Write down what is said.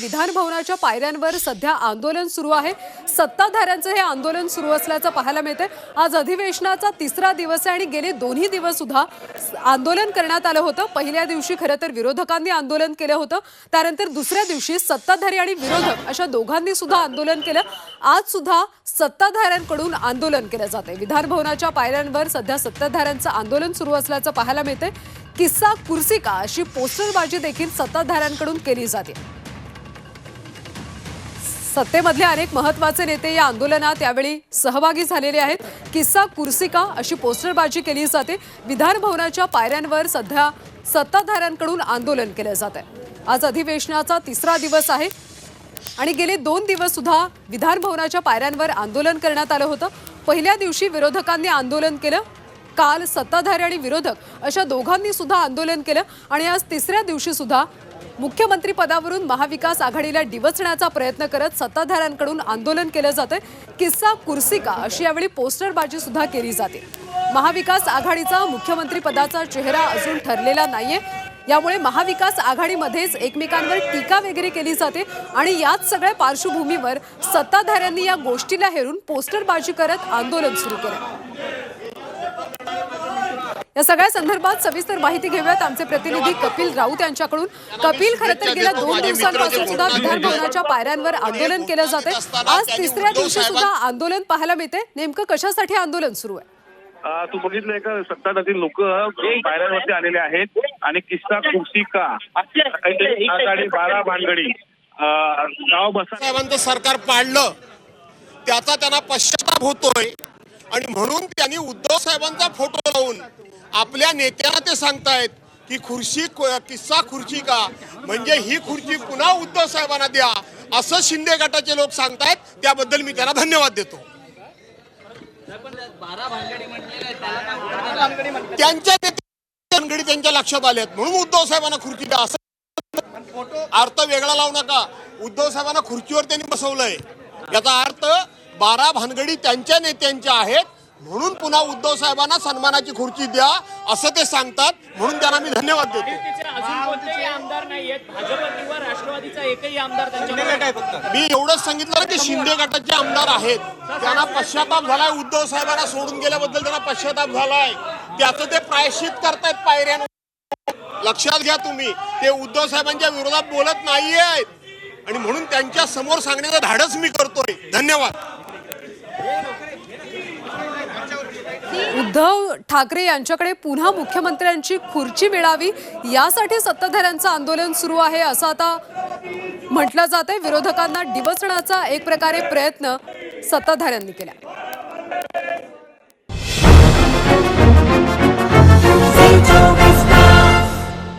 विधान भवनाच्या पायऱ्यांवर सध्या आंदोलन सुरू आहे. सत्ताधाऱ्यांचं हे आंदोलन सुरू असल्याचं पाहायला मिळतंय. आज अधिवेशनाचा तिसरा दिवस आहे आणि गेले दोन्ही दिवस सुद्धा आंदोलन करण्यात आलं होतं. पहिल्या दिवशी खरं तर विरोधकांनी आंदोलन केलं होतं. त्यानंतर दुसऱ्या दिवशी सत्ताधारी आणि विरोधक अशा दोघांनी सुद्धा आंदोलन केलं. आज सुद्धा सत्ताधाऱ्यांकडून आंदोलन केलं जात आहे. विधान भवनाच्या पायऱ्यांवर सध्या सत्ताधाऱ्यांचं आंदोलन सुरू असल्याचं पाहायला मिळतंय. किस्सा कुर्सी का अशी पोस्टरबाजी देखील सत्ताधाऱ्यांकडून केली जाते. सत्तेमधले अनेक महत्त्वाचे नेते या आंदोलनात यावेळी सहभागी झालेले आहेत. किस्सा कुर्सी का अशी पोस्टरबाजी केली जाते. विधान भवनाच्या पायऱ्यांवर सध्या सत्ताधाऱ्यांकडून आंदोलन केलं जात आहे. आज अधिवेशनाचा तिसरा दिवस आहे आणि गेले दोन दिवस सुद्धा विधान भवनाच्या पायऱ्यांवर आंदोलन करण्यात आलं होतं. पहिल्या दिवशी विरोधकांनी आंदोलन केलं. काल सत्ताधारी आणि विरोधक अशा दोघांनी सुद्धा आंदोलन केलं. आणि आज तिसऱ्या दिवशी सुद्धा मुख्यमंत्री पदावरून महाविकास आघाडीला डिवचण्याचा प्रयत्न करत सत्ताधाऱ्यांकडून आंदोलन केलं जातंय. किस्सा कुर्सी का अशी यावेळी पोस्टरबाजी सुद्धा केली जाते. महाविकास आघाडीचा मुख्यमंत्री पदाचा चेहरा अजून ठरलेला नाहीये. यामुळे महाविकास आघाडीमध्येच एकमेकांवर टीका वगैरे केली जाते. आणि याच सगळ्या पार्श्वभूमीवर सत्ताधाऱ्यांनी या गोष्टीला हेरून पोस्टरबाजी करत आंदोलन सुरू केलं या सगळ्या संदर्भात सविस्तर माहिती घेऊयात आमचे प्रतिनिधी कपिल राऊत यांच्याकडून. कपिल खरं तर गेल्या दोन दिवसांपासून सुद्धा विधान भवनाच्या पायऱ्यांवर आंदोलन केलं जाते आज तिसऱ्या दिवशी सुद्धा आंदोलन पाहायला मिळते नेमकं कशासाठी आंदोलन सुरू आहे? तू बघितलंय का? सत्ताधारी लोक पायऱ्यांवरती आलेले आहेत आणि किस्सा कुर्सी का? आघाडी बारा भानगडी. गाव बसा साहेबांचं सरकार पाडलं. त्याचा त्यांना पश्चाताप होतोय. आणि म्हणून त्यांनी उद्धव साहेबांचा फोटो लावून आपल्या नेत्यांना ते सांगतायत की खुर्शी किस्सा खुर्ची का? म्हणजे ही खुर्ची पुन्हा उद्धव साहेबांना द्या. असं शिंदे गटाचे लोक सांगतायत. त्याबद्दल मी त्यांना धन्यवाद देतो. त्यांच्या नेते त्यांच्या लक्षात आल्यात. म्हणून उद्धव साहेबांना खुर्ची द्या. असं अर्थ वेगळा लावू नका. उद्धव साहेबांना खुर्चीवर त्यांनी बसवलंय. याचा अर्थ बारा भानगडी त्यांच्या नेत्यांच्या आहेत. म्हणून पुन्हा उद्धव साहेबांना सन्मानाची खुर्ची द्या असं ते सांगतात. म्हणून त्यांना मी धन्यवाद देतो. महायुतीचे अजून कोणतेही आमदार नाहीयेत भाजप किंवा राष्ट्रवादीचा एकही आमदार त्यांच्या मी एवढंच सांगितलं की शिंदे गटाचे आमदार आहेत. त्यांना पश्चाताप झालाय. उद्धव साहेबांना सोडून गेल्याबद्दल त्यांना पश्चाताप झालाय. त्याचं ते प्रायश्चित करतायत पायऱ्यान लक्षात घ्या तुम्ही ते उद्धव साहेबांच्या विरोधात बोलत नाहीयेत. आणि म्हणून त्यांच्यासमोर सांगण्याचं धाडस मी करतोय. धन्यवाद. उद्धव ठाकरे यांच्याकडे पुन्हा मुख्यमंत्र्यांची खुर्ची मिळावी यासाठी सत्ताधाऱ्यांचं आंदोलन सुरू आहे असं आता म्हटलं जात आहे विरोधकांना डिवचण्याचा एक प्रकारे प्रयत्न सत्ताधाऱ्यांनी केला